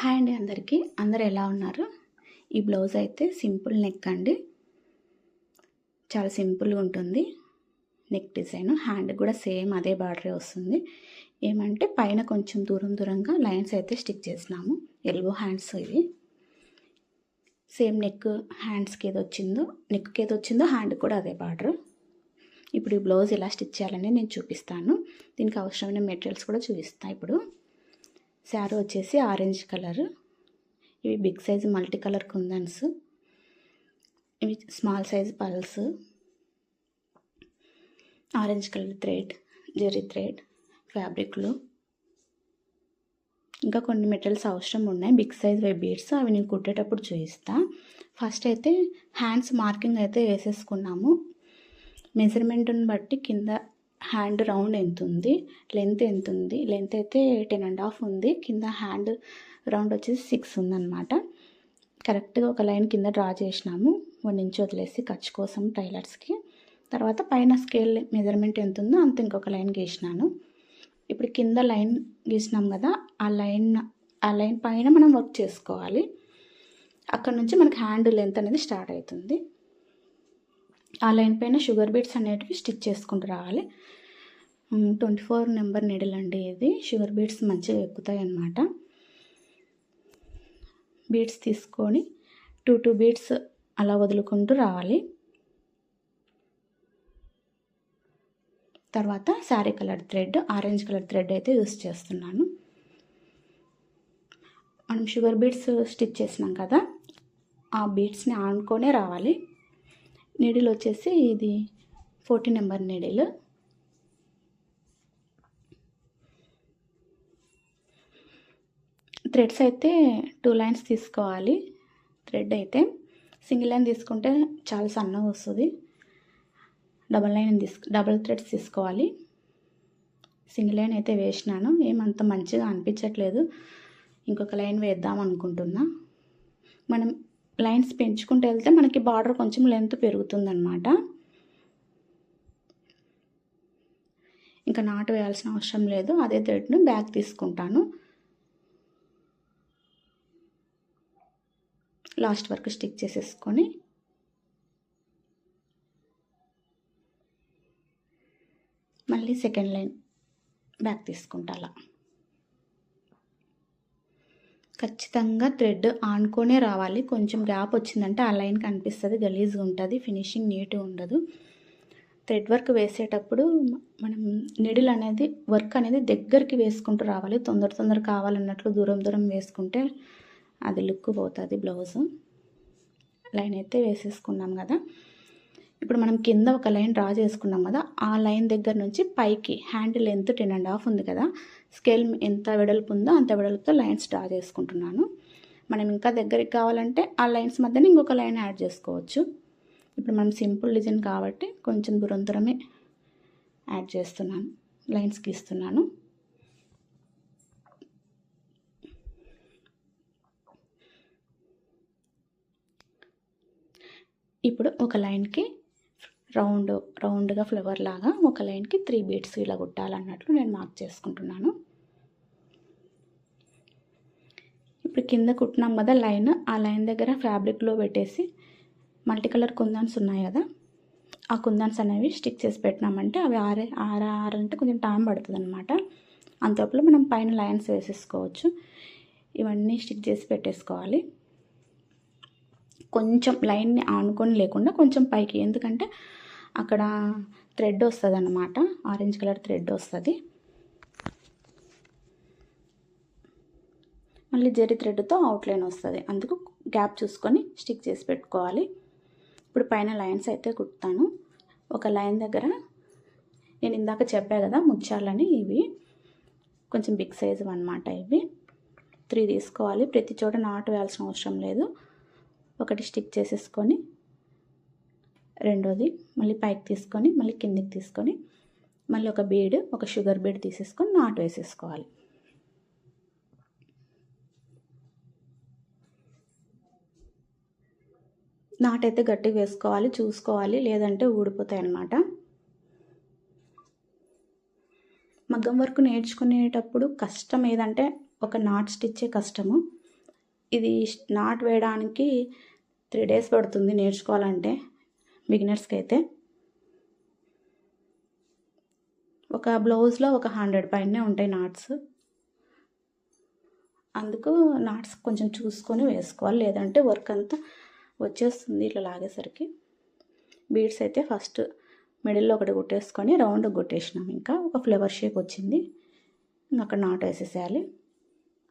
Hi అండి అందరికీ. అందరు ఎలా ఉన్నారు? ఈ బ్లౌజ్ అయితే సింపుల్ నెక్ అండి. చాలా సింపుల్గా ఉంటుంది. Neck design. హ్యాండ్ కూడా సేమ్ అదే బార్డరే వస్తుంది. ఏమంటే పైన కొంచెం దూరం దూరంగా లైన్స్ అయితే స్టిక్ చేసినాము. ఎల్బో హ్యాండ్స్ ఇవి. సేమ్ నెక్ హ్యాండ్స్కి ఏది వచ్చిందో నెక్కి ఏది వచ్చిందో హ్యాండ్ కూడా అదే బార్డర్. ఇప్పుడు ఈ బ్లౌజ్ ఎలా స్టిచ్ చేయాలని నేను చూపిస్తాను. దీనికి అవసరమైన మెటీరియల్స్ కూడా చూపిస్తాను ఇప్పుడు. శారీ వచ్చేసి ఆరెంజ్ కలర్. ఇవి big size multi colour kundans. ఇవి small size pearls orange colour thread zari thread ఫ్యాబ్రిక్లు. ఇంకా కొన్ని మెటీరియల్స్ అవసరం ఉన్నాయి. బిగ్ సైజ్ వై బీడ్స్ అవి నేను కుట్టేటప్పుడు చూపిస్తా ఫస్ట్ అయితే హ్యాండ్స్ మార్కింగ్ అయితే వేసేసుకున్నాము. మెజర్మెంట్ని బట్టి కింద హ్యాండ్ రౌండ్ ఎంత ఉంది? లెంత్ ఎంత ఉంది? లెంత్ అయితే టెన్ అండ్ హాఫ్ ఉంది. కింద హ్యాండ్ రౌండ్ వచ్చేసి సిక్స్ ఉందన్నమాట. కరెక్ట్గా ఒక లైన్ కింద డ్రా చేసినాము. వన్ ఇంచ్ వదిలేసి ఖర్చు కోసం టైలర్స్కి తర్వాత పైన స్కేల్ మెజర్మెంట్ ఎంత ఉందో అంత ఇంకొక లైన్ గీసినాను. ఇప్పుడు కింద లైన్ గీసినాం కదా ఆ లైన్ ఆ లైన్ పైన మనం వర్క్ చేసుకోవాలి. అక్కడ నుంచి మనకి హ్యాండ్ లెంత్ అనేది స్టార్ట్ అవుతుంది. ఆ లైన్ పైన షుగర్ బీట్స్ అనేటివి స్టిచ్ చేసుకుంటూ రావాలి. ట్వంటీ ఫోర్ నెంబర్ నీడిల్ అండి ఇది. షుగర్ బీట్స్ మంచిగా ఎక్కుతాయి అన్నమాట. బీట్స్ తీసుకొని టూ టూ బీట్స్ అలా వదులుకుంటూ రావాలి. తర్వాత sari colour thread orange colour thread అయితే యూస్ చేస్తున్నాను. మనం షుగర్ బీట్స్ స్టిచ్ చేసినాం కదా ఆ బీట్స్ని ఆనుకొనే రావాలి. నీడిల్ వచ్చేసి ఇది ఫోర్టీ నెంబర్ నీడిల్. థ్రెడ్స్ అయితే టూ లైన్స్ తీసుకోవాలి. థ్రెడ్ అయితే సింగిల్ లైన్ తీసుకుంటే చాలా సన్నగా వస్తుంది. డబల్ లైన్ తీసు డబల్ థ్రెడ్స్ తీసుకోవాలి. సింగిల్ లైన్ అయితే వేసినాను. ఏమంత మంచిగా అనిపించట్లేదు. ఇంకొక లైన్ వేద్దాం అనుకుంటున్నా. మనం లైన్స్ పెంచుకుంటూ వెళ్తే మనకి బార్డర్ కొంచెం లెంత్ పెరుగుతుందన్నమాట. ఇంకా నాటు వేయాల్సిన అవసరం లేదు. అదే థ్రెడ్ను బ్యాక్ తీసుకుంటాను. లాస్ట్ వరకు స్టిక్ చేసేసుకొని. మళ్ళీ సెకండ్ లైన్ బ్యాక్ తీసుకుంటా అలా ఖచ్చితంగా థ్రెడ్ ఆనుకొనే రావాలి. కొంచెం గ్యాప్ వచ్చిందంటే ఆ లైన్ కనిపిస్తుంది గలీజ్గా ఉంటుంది ఫినిషింగ్ నీట్గా ఉండదు. థ్రెడ్ వర్క్ వేసేటప్పుడు మనం నిడిల్ అనేది వర్క్ అనేది దగ్గరికి వేసుకుంటూ రావాలి. తొందర తొందర కావాలన్నట్లు దూరం దూరం వేసుకుంటే అది లుక్ పోతుంది బ్లౌజ్ లైన్ అయితే వేసేసుకున్నాం కదా. ఇప్పుడు మనం కింద ఒక లైన్ డ్రా చేసుకున్నాం కదా ఆ లైన్ దగ్గర నుంచి పైకి hand length ten and half ఉంది కదా స్కేల్ ఎంత వెడల్పు ఉందో అంత వెడల్పుతో లైన్స్ డ్రా చేసుకుంటున్నాను. మనం ఇంకా దగ్గరికి కావాలంటే ఆ లైన్స్ మధ్యన ఇంకొక లైన్ యాడ్ చేసుకోవచ్చు. ఇప్పుడు మనం సింపుల్ డిజైన్ కాబట్టి కొంచెం దూరం దూరమే యాడ్ చేస్తున్నాను లైన్స్ గీస్తున్నాను. ఇప్పుడు ఒక లైన్కి రౌండ్ రౌండ్గా ఫ్లవర్ లాగా ఒక లైన్కి త్రీ బీట్స్ ఇలా కుట్టాలన్నట్లు నేను మార్క్ చేసుకుంటున్నాను. ఇప్పుడు కింద కుట్టినాం కదా లైన్ ఆ లైన్ దగ్గర ఫ్యాబ్రిక్లో పెట్టేసి మల్టీ కలర్ కుందాన్స్ ఉన్నాయి కదా ఆ కుందన్స్ అనేవి స్టిక్ చేసి పెట్టినామంటే అవి ఆరే ఆర ఆరంటే కొంచెం టైం పడుతుంది అనమాట అంతలోపల మనం పైన లైన్స్ వేసేసుకోవచ్చు. ఇవన్నీ స్టిక్ చేసి పెట్టేసుకోవాలి. కొంచెం లైన్ని ఆనుకొని లేకుండా కొంచెం పైకి ఎందుకంటే అక్కడ థ్రెడ్ వస్తుంది అన్నమాట ఆరెంజ్ కలర్ థ్రెడ్ వస్తుంది. మళ్ళీ జరి థ్రెడ్తో అవుట్లైన్ వస్తుంది. అందుకు గ్యాప్ చూసుకొని స్టిక్ చేసి పెట్టుకోవాలి. ఇప్పుడు పైన లైన్స్ అయితే కుడతాను. ఒక లైన్ దగ్గర నేను ఇందాక చెప్పా కదా ముత్యాలని ఇవి. కొంచెం బిగ్ సైజు అనమాట ఇవి. త్రీ తీసుకోవాలి. ప్రతి చోట నాటు వేయాల్సిన అవసరం లేదు. ఒకటి స్టిక్ చేసేసుకొని రెండోది మళ్ళీ పైకి తీసుకొని మళ్ళీ కిందికి తీసుకొని మళ్ళీ ఒక బీడ్ ఒక షుగర్ బీడ్ తీసేసుకొని నాటు వేసేసుకోవాలి. నాటైతే గట్టిగా వేసుకోవాలి చూసుకోవాలి లేదంటే ఊడిపోతాయి అన్నమాట. మగ్గం వర్క్ నేర్చుకునేటప్పుడు కష్టం ఏదంటే ఒక నాట్ స్టిచ్చే కష్టము. ఇది నాట్ వేయడానికి త్రీ డేస్ పడుతుంది నేర్చుకోవాలంటే. బిగినర్స్కి అయితే ఒక బ్లౌజ్లో ఒక హండ్రెడ్ పైనే ఉంటాయి నాట్స్. అందుకు నాట్స్ కొంచెం చూసుకొని వేసుకోవాలి. లేదంటే వర్క్ అంతా వచ్చేస్తుంది ఇట్లా లాగేసరికి. బీడ్స్ అయితే ఫస్ట్ మిడిల్లో ఒకటి కుట్టేసుకొని రౌండ్ కుట్టేసినాం ఇంకా. ఒక ఫ్లవర్ షేప్ వచ్చింది. అక్కడ నాట్ వేసేసేయాలి.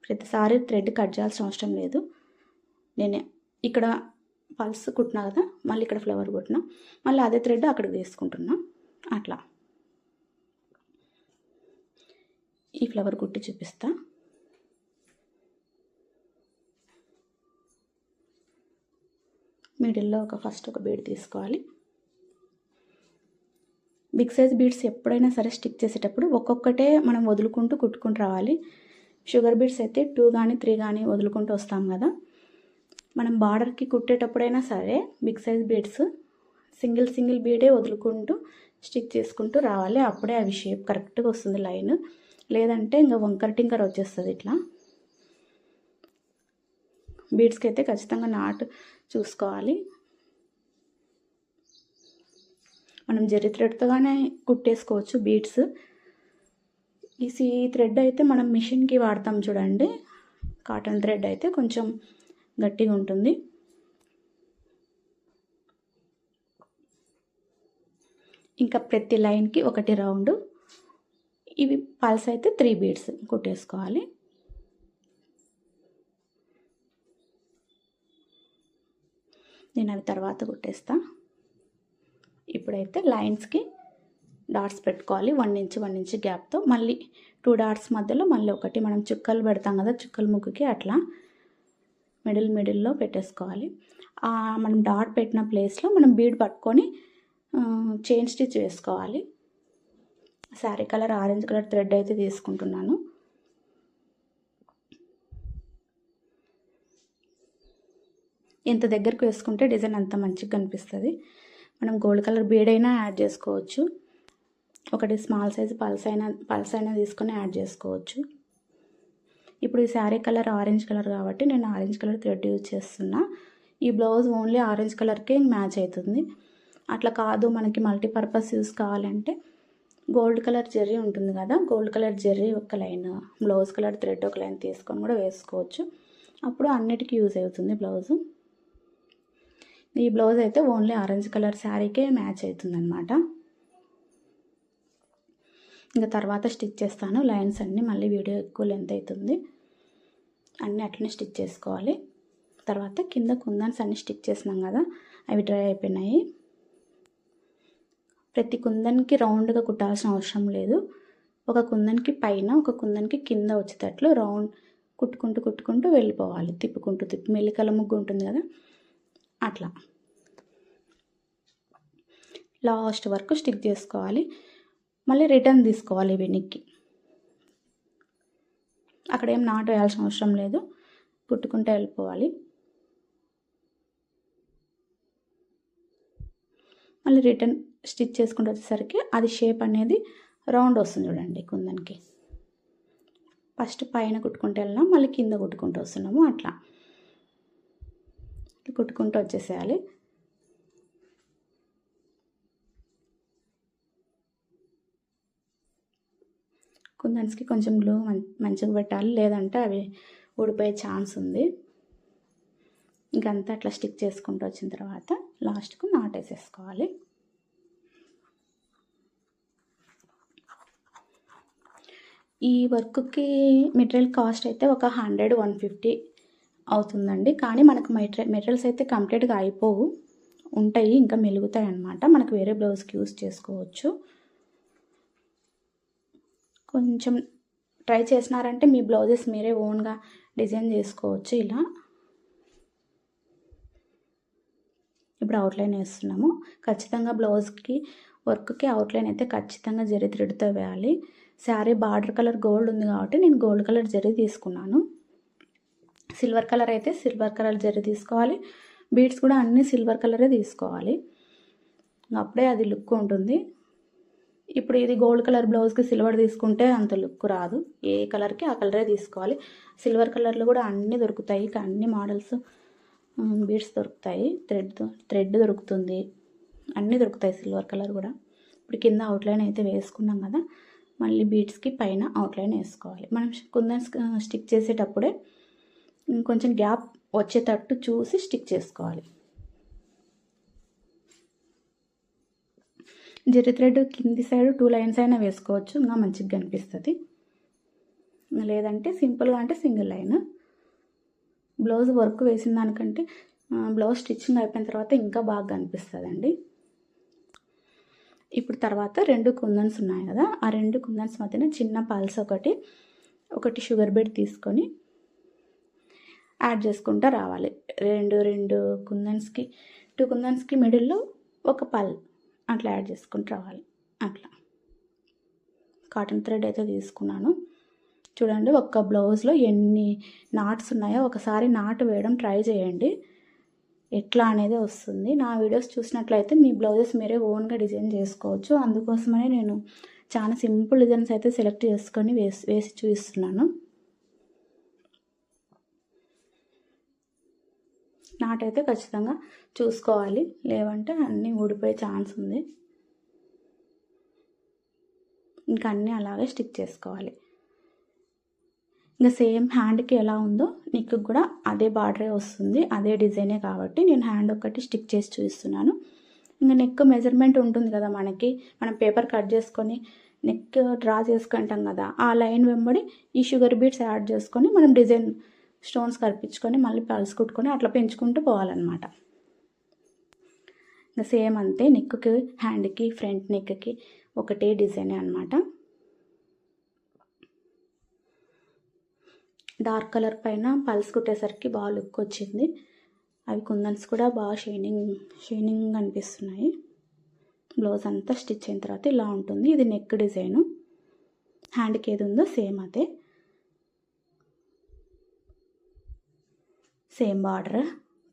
ప్రతిసారి థ్రెడ్ కట్ చేయాల్సిన అవసరం లేదు. నేను ఇక్కడ పల్స్ కుట్టినా కదా మళ్ళీ ఇక్కడ ఫ్లవర్ కుట్టినా మళ్ళీ అదే థ్రెడ్ అక్కడికి వేసుకుంటున్నా. అట్లా. ఈ ఫ్లవర్ కుట్టి చూపిస్తా. మిడిల్లో ఒక ఫస్ట్ ఒక బీడ్ తీసుకోవాలి. బిగ్ సైజ్ బీడ్స్ ఎప్పుడైనా సరే స్టిక్ చేసేటప్పుడు ఒక్కొక్కటే మనం వదులుకుంటూ కుట్టుకుంటూ రావాలి. షుగర్ బీడ్స్ అయితే టూ కానీ త్రీ కానీ వదులుకుంటూ వస్తాం కదా. మనం బార్డర్కి కుట్టేటప్పుడైనా సరే big size beads single single Bide వదులుకుంటూ స్టిక్ చేసుకుంటూ రావాలి. అప్పుడే అవి షేప్ కరెక్ట్గా వస్తుంది లైన్. లేదంటే ఇంకా వంకర టింకర్ వచ్చేస్తుంది ఇట్లా. బీడ్స్కి అయితే ఖచ్చితంగా నాటు చూసుకోవాలి. మనం జరి థ్రెడ్తోగానే కుట్టేసుకోవచ్చు బీడ్స్ ఈ థ్రెడ్ అయితే మనం మిషన్కి వాడతాం చూడండి. కాటన్ థ్రెడ్ అయితే కొంచెం గట్టిగా ఉంటుంది. ఇంకా ప్రతి లైన్కి ఒకటి రౌండ్. ఇవి పల్స్ అయితే త్రీ బీడ్స్ కుట్టేసుకోవాలి. నేను అవి తర్వాత కుట్టేస్తా. ఇప్పుడైతే లైన్స్కి డాట్స్ పెట్టుకోవాలి. వన్ ఇంచ్ వన్ ఇంచ్ గ్యాప్తో. మళ్ళీ టూ డాట్స్ మధ్యలో మళ్ళీ ఒకటి. మనం చుక్కలు పెడతాం కదా చుక్కల ముగ్గుకి అట్లా. మిడిల్ మిడిల్లో పెట్టేసుకోవాలి. మనం డాట్ పెట్టిన ప్లేస్లో మనం బీడ్ పట్టుకొని చైన్ స్టిచ్ వేసుకోవాలి sari colour orange colour thread అయితే తీసుకుంటున్నాను. ఎంత దగ్గరకు వేసుకుంటే డిజైన్ అంత మంచిగా కనిపిస్తుంది. మనం గోల్డ్ కలర్ బీడ్ అయినా యాడ్ చేసుకోవచ్చు. ఒకటి స్మాల్ సైజ్ పల్స్ అయినా పల్స్ అయినా తీసుకొని యాడ్ చేసుకోవచ్చు. ఇప్పుడు ఈ శారీ కలర్ ఆరెంజ్ కలర్ కాబట్టి నేను ఆరెంజ్ కలర్ థ్రెడ్ యూజ్ చేస్తున్నా. ఈ బ్లౌజ్ ఓన్లీ ఆరెంజ్ కలర్కే మ్యాచ్ అవుతుంది. అట్లా కాదు మనకి మల్టీపర్పస్ యూస్ కావాలంటే గోల్డ్ కలర్ జెర్రీ ఉంటుంది కదా గోల్డ్ కలర్ జెర్రీ ఒక లైన్ బ్లౌజ్ కలర్ థ్రెడ్ ఒక లైన్ తీసుకొని కూడా వేసుకోవచ్చు. అప్పుడు అన్నిటికీ యూజ్ అవుతుంది బ్లౌజు. ఈ బ్లౌజ్ అయితే ఓన్లీ ఆరెంజ్ కలర్ శారీకే మ్యాచ్ అవుతుంది అనమాట ఇంకా తర్వాత స్టిచ్ చేస్తాను. లైన్స్ అన్నీ మళ్ళీ వీడియో ఎక్కువ లెంత్ అవుతుంది. అన్నీ అట్లనే స్టిచ్ చేసుకోవాలి. తర్వాత కింద కుందన్స్ అన్నీ స్టిచ్ చేసినాం కదా అవి డ్రై అయిపోయినాయి. ప్రతి కుందన్కి రౌండ్గా కుట్టాల్సిన అవసరం లేదు. ఒక కుందన్కి పైన ఒక కుందన్కి కింద వచ్చేటట్లు రౌండ్ కుట్టుకుంటూ కుట్టుకుంటూ వెళ్ళిపోవాలి. తిప్పుకుంటూ తిప్పి మెల్లికల ముగ్గు ఉంటుంది కదా అట్లా. లాస్ట్ వరకు స్టిక్ చేసుకోవాలి. మళ్ళీ రిటర్న్ తీసుకోవాలి వెనక్కి. అక్కడ ఏం నాటు వేయాల్సిన అవసరం లేదు. కుట్టుకుంటూ వెళ్ళిపోవాలి. మళ్ళీ రిటర్న్ స్టిచ్ చేసుకుంటూ వచ్చేసరికి అది షేప్ అనేది రౌండ్ వస్తుంది చూడండి కుందనికి. ఫస్ట్ పైన కుట్టుకుంటూ వెళ్ళినాం మళ్ళీ కింద కుట్టుకుంటూ వస్తున్నాము అట్లా. కుట్టుకుంటూ వచ్చేసేయాలి. కుందన్స్కి కొంచెం గ్లూ మంచిగా పెట్టాలి. లేదంటే అవి ఊడిపోయే ఛాన్స్ ఉంది. ఇంకంతా అట్లా స్టిక్ చేసుకుంటూ వచ్చిన తర్వాత లాస్ట్కు నాటేసేసుకోవాలి. ఈ వర్క్కి మెటీరియల్ కాస్ట్ అయితే ఒక హండ్రెడ్ వన్ ఫిఫ్టీ అవుతుందండి. కానీ మనకు మెటీరియల్ మెటీరియల్స్ అయితే కంప్లీట్గా అయిపోవు. ఉంటాయి ఇంకా మెలుగుతాయి అన్నమాట మనకు వేరే బ్లౌజ్కి యూస్ చేసుకోవచ్చు. కొంచెం ట్రై చేసినారంటే మీ బ్లౌజెస్ మీరే ఓన్గా డిజైన్ చేసుకోవచ్చు ఇలా. ఇప్పుడు అవుట్లైన్ వేస్తున్నాము. ఖచ్చితంగా బ్లౌజ్కి వర్క్కి అవుట్లైన్ అయితే ఖచ్చితంగా జరి థ్రెడ్తో వేయాలి. శారీ బార్డర్ కలర్ గోల్డ్ ఉంది కాబట్టి నేను గోల్డ్ కలర్ జరి తీసుకున్నాను. సిల్వర్ కలర్ అయితే సిల్వర్ కలర్ జరి తీసుకోవాలి. బీడ్స్ కూడా అన్నీ సిల్వర్ కలరే తీసుకోవాలి. అప్పుడే అది లుక్ ఉంటుంది. ఇప్పుడు ఇది గోల్డ్ కలర్ బ్లౌజ్కి సిల్వర్ తీసుకుంటే అంత లుక్ రాదు. ఏ కలర్కి ఆ కలరే తీసుకోవాలి. సిల్వర్ కలర్లో కూడా అన్నీ దొరుకుతాయి. అన్ని మోడల్స్ బీడ్స్ దొరుకుతాయి. థ్రెడ్ థ్రెడ్ దొరుకుతుంది. అన్నీ దొరుకుతాయి సిల్వర్ కలర్ కూడా. ఇప్పుడు కింద అవుట్లైన్ అయితే వేసుకున్నాం కదా మళ్ళీ బీడ్స్కి పైన అవుట్లైన్ వేసుకోవాలి. మనం కుందన్ స్టిక్ చేసేటప్పుడే కొంచెం గ్యాప్ వచ్చేటట్టు చూసి స్టిక్ చేసుకోవాలి. జరి థ్రెడ్ కింది సైడ్ టూ లైన్స్ అయినా వేసుకోవచ్చు. ఇంకా మంచిగా కనిపిస్తుంది. లేదంటే సింపుల్గా అంటే సింగిల్ లైన్. బ్లౌజ్ వర్క్ వేసిన దానికంటే బ్లౌజ్ స్టిచ్చింగ్ అయిపోయిన తర్వాత ఇంకా బాగా కనిపిస్తుందండి. ఇప్పుడు తర్వాత రెండు కుందన్స్ ఉన్నాయి కదా ఆ రెండు కుందన్స్ మధ్యన చిన్న పల్స్ ఒకటి ఒకటి షుగర్ బెడ్ తీసుకొని యాడ్ చేసుకుంటూ రావాలి. రెండు రెండు కుందన్స్కి టూ కుందన్స్కి మిడిల్లో ఒక పల్ అట్లా యాడ్ చేసుకుంటూ రావాలి. అట్లా. కాటన్ థ్రెడ్ అయితే తీసుకున్నాను. చూడండి ఒక్క బ్లౌజ్లో ఎన్ని నాట్స్ ఉన్నాయో ఒకసారి నాటు వేయడం ట్రై చేయండి. ఎట్లా అనేది వస్తుంది. నా వీడియోస్ చూసినట్లయితే మీ బ్లౌజెస్ మీరే ఓన్గా డిజైన్ చేసుకోవచ్చు. అందుకోసమనే నేను చాలా సింపుల్ డిజైన్స్ అయితే సెలెక్ట్ చేసుకొని వేసి వేసి చూపిస్తున్నాను. నాటైతే ఖచ్చితంగా చూసుకోవాలి. లేవంటే అన్నీ ఊడిపోయే ఛాన్స్ ఉంది. ఇంకా అన్నీ అలాగే స్టిక్ చేసుకోవాలి. ఇంకా సేమ్ హ్యాండ్కి ఎలా ఉందో నీకు కూడా అదే బార్డరే వస్తుంది. అదే డిజైనే కాబట్టి నేను హ్యాండ్ ఒకటి స్టిక్ చేసి చూపిస్తున్నాను. ఇంకా నెక్ మెజర్మెంట్ ఉంటుంది కదా మనకి. మనం పేపర్ కట్ చేసుకొని నెక్ డ్రా చేసుకుంటాం కదా. ఆ లైన్ వెంబడి ఈ షుగర్ బీట్స్ యాడ్ చేసుకొని మనం డిజైన్ స్టోన్స్ కరిపించుకొని మళ్ళీ పల్స్ కుట్టుకొని అట్లా పెంచుకుంటూ పోవాలన్నమాట. ఇంకా సేమ్ అంతే నెక్కి హ్యాండ్కి ఫ్రంట్ నెక్కి ఒకటే డిజైన్ అనమాట డార్క్ కలర్ పైన పల్స్ కుట్టేసరికి బాగా లుక్ వచ్చింది. అవి కుందన్స్ కూడా బాగా షైనింగ్ షైనింగ్ అనిపిస్తున్నాయి. బ్లౌజ్ అంతా స్టిచ్ అయిన తర్వాత ఇలా ఉంటుంది. ఇది నెక్ డిజైను. హ్యాండ్కి ఏది ఉందో సేమ్ అదే. Same border.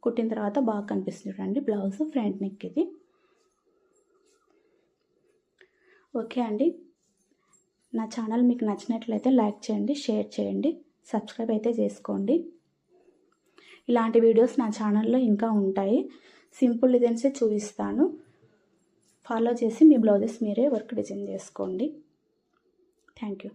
కుట్టిన తర్వాత బాగా కనిపిస్తుంది చూడండి. బ్లౌజ్ ఫ్రంట్ నెక్ ఇది. ఓకే అండి. నా ఛానల్ మీకు నచ్చినట్లయితే లైక్ చేయండి షేర్ చేయండి సబ్స్క్రైబ్ అయితే చేసుకోండి. ఇలాంటి వీడియోస్ నా ఛానల్లో ఇంకా ఉంటాయి. సింపుల్ డిజైన్సే చూపిస్తాను. ఫాలో చేసి మీ బ్లౌజెస్ మీరే వర్క్ డిజైన్ చేసుకోండి. Thank you.